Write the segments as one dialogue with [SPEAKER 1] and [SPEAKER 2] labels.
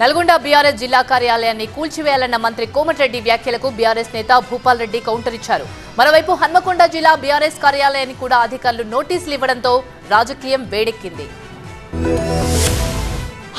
[SPEAKER 1] Nalgonda BRS జిల్లా కార్యాలయాన్ని కూల్చివేయాలన్న మంత్రి కోమటిరెడ్డి వ్యాఖ్యలకు బీఆర్ఎస్ నేత భూపాల్ రెడ్డి కౌంటర్ ఇచ్చారు. మరోవైపు హన్మకొండ జిల్లా బీఆర్ఎస్ కార్యాలయాన్ని కూడా అధికారులు నోటీసులు ఇవ్వడంతో రాజకీయం వేడెక్కింది.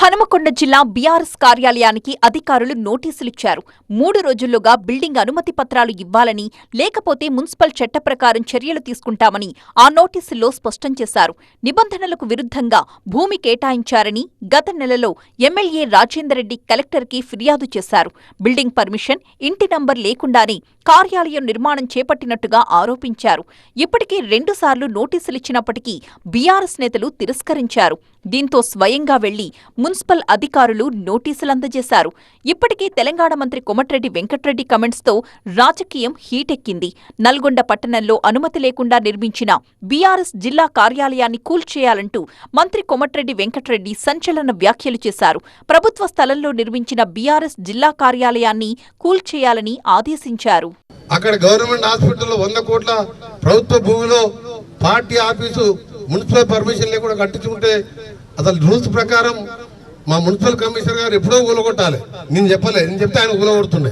[SPEAKER 2] హనుమకొండ జిల్లా బీఆర్ఎస్ కార్యాలయానికి అధికారులు నోటీసులిచ్చారు మూడు రోజుల్లోగా బిల్డింగ్ అనుమతి పత్రాలు ఇవ్వాలని లేకపోతే మున్సిపల్ చట్ట ప్రకారం చర్యలు తీసుకుంటామని ఆ నోటీసుల్లో స్పష్టం చేశారు. నిబంధనలకు విరుద్ధంగా భూమి కేటాయించారని గత నెలలో ఎమ్మెల్యే రాజేందర్ రెడ్డి కలెక్టర్కి ఫిర్యాదు చేశారు. బిల్డింగ్ పర్మిషన్ ఇంటి నంబర్ లేకుండానే కార్యాలయం నిర్మాణం చేపట్టినట్టుగా ఆరోపించారు. ఇప్పటికే రెండుసార్లు నోటీసులిచ్చినప్పటికీ బీఆర్ఎస్ నేతలు తిరస్కరించారు. దీంతో స్వయంగా వెళ్ళి మున్సిపల్ అధికారులు నోటీసులు అందజేశారు ఇప్పటికే తెలంగాణ మంత్రి కొమటిరెడ్డి వెంకట్రెడ్డి కమెంట్స్తో రాజకీయం హీటెక్కింది. నల్గొండ పట్టణంలో అనుమతి లేకుండా నిర్మించిన బీఆర్ఎస్ జిల్లా కార్యాలయాన్ని కూల్చేయాలంటూ మంత్రి కొమటిరెడ్డి వెంకట్రెడ్డి సంచలన వ్యాఖ్యలు చేశారు. ప్రభుత్వ స్థలంలో నిర్మించిన బీఆర్ఎస్ జిల్లా కార్యాలయాన్ని కూల్చేయాలని ఆదేశించారు.
[SPEAKER 3] అక్కడ గవర్నమెంట్ హాస్పిటల్లో వంద కోట్ల ప్రభుత్వ భూమిలో పార్టీ ఆఫీసు మున్సిపల్ పర్మిషన్ లేకుండా కట్టించుకుంటే అసలు రూల్స్ ప్రకారం మా మున్సిపల్ కమిషనర్ గారు ఎప్పుడో కూలగొట్టాలి నేను చెప్పలే నేను చెప్తే ఆయన కూలగొడుతుండే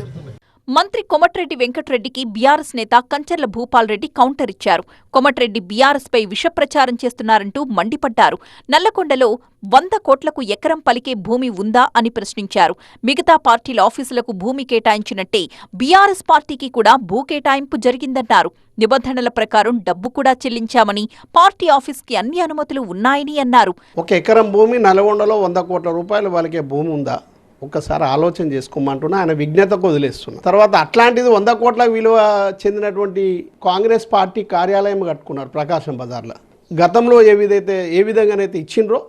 [SPEAKER 2] మంత్రి కొమటిరెడ్డి వెంకట్రెడ్డికి బీఆర్ఎస్ నేత కంచర్ల భూపాల్ రెడ్డి కౌంటర్ ఇచ్చారు. కొమటిరెడ్డి బీఆర్ఎస్ పై విషప్రచారం చేస్తున్నారంటూ మండిపడ్డారు. నల్లకొండలో వంద కోట్లకు ఎకరం పలికే భూమి ఉందా అని ప్రశ్నించారు. మిగతా పార్టీల ఆఫీసులకు భూమి కేటాయించినట్టే బీఆర్ఎస్ పార్టీకి కూడా భూ కేటాయింపు జరిగిందన్నారు. నిబంధనల ప్రకారం డబ్బు కూడా చెల్లించామని పార్టీ ఆఫీస్కి అన్ని అనుమతులు ఉన్నాయని అన్నారు.
[SPEAKER 4] ఒక ఎకరం భూమి నల్గొండలో వంద కోట్ల రూపాయలు వాళ్ళకే భూమి ఉందా? ఒక్కసారి ఆలోచన చేసుకోమంటున్నా ఆయన విజ్ఞతకు వదిలేస్తున్నా. తర్వాత అట్లాంటిది వంద కోట్ల విలువ చెందినటువంటి కాంగ్రెస్ పార్టీ కార్యాలయం కట్టుకున్నారు ప్రకాశం బజార్లో. గతంలో ఏ విధైతే ఏ విధంగానైతే ఇచ్చిండ్రో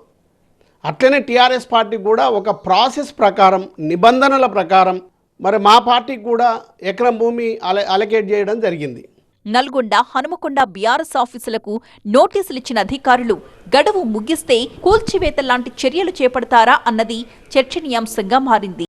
[SPEAKER 4] అట్లనే టీఆర్ఎస్ పార్టీ కూడా ఒక ప్రాసెస్ ప్రకారం నిబంధనల ప్రకారం మరి మా పార్టీకి కూడా ఎకరం భూమి అల అలకేట్ చేయడం జరిగింది.
[SPEAKER 2] నల్గొండ హనుమకొండ బీఆర్ఎస్ ఆఫీసులకు నోటీసులిచ్చిన అధికారులు గడువు ముగిస్తే కూల్చివేత లాంటి చర్యలు చేపడతారా అన్నది చర్చనీయాంశంగా మారింది.